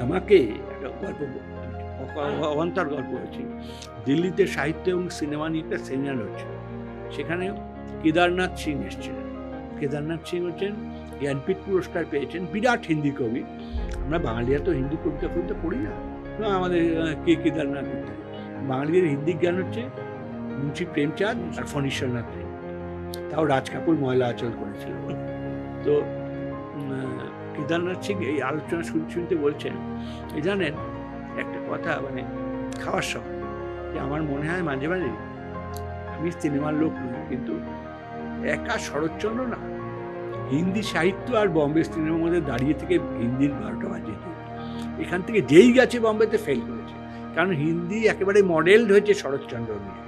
আমাকে একটা গল্প ব- অ- অবান্তর গল্প হয়েছে দিল্লিতে সাহিত্য এবং সিনেমা নিয়ে একটা সেমিনার হচ্ছে। সেখানে কেদারনাথ সিং এসেছিলেন কেদারনাথ সিং হচ্ছেন জ্ঞানপীঠ পুরস্কার পেয়েছেন, বিরাট হিন্দি কবি। আমরা বাঙালিরা তো হিন্দি কবিতা কবিতা পড়ি না। আমাদের কে কেদারনাথ বাঙালিদের হিন্দি জ্ঞান হচ্ছে মুন্সি প্রেমচাঁদ আর ফণীশ্বরনাথ তাও রাজ কাপুর ময়লা আচল করেছিল। তো কেদারনাথ সিং এই আলোচনা শুনতে শুনতে বলছেন জানেন একটা কথা মানে খাওয়ার সময়, যে আমার মনে হয় মাঝে মাঝে আমি সিনেমার লোক নই, কিন্তু একা শরৎচন্দ্র না, হিন্দি সাহিত্য আর বম্বে সিনেমার মধ্যে দাঁড়িয়ে থেকে হিন্দির বারোটা বাজিয়ে দিল এখান থেকে যেই গেছে বম্বেতে ফেল করেছে, কারণ হিন্দি একেবারে মডেলড হয়েছে শরৎচন্দ্র নিয়ে।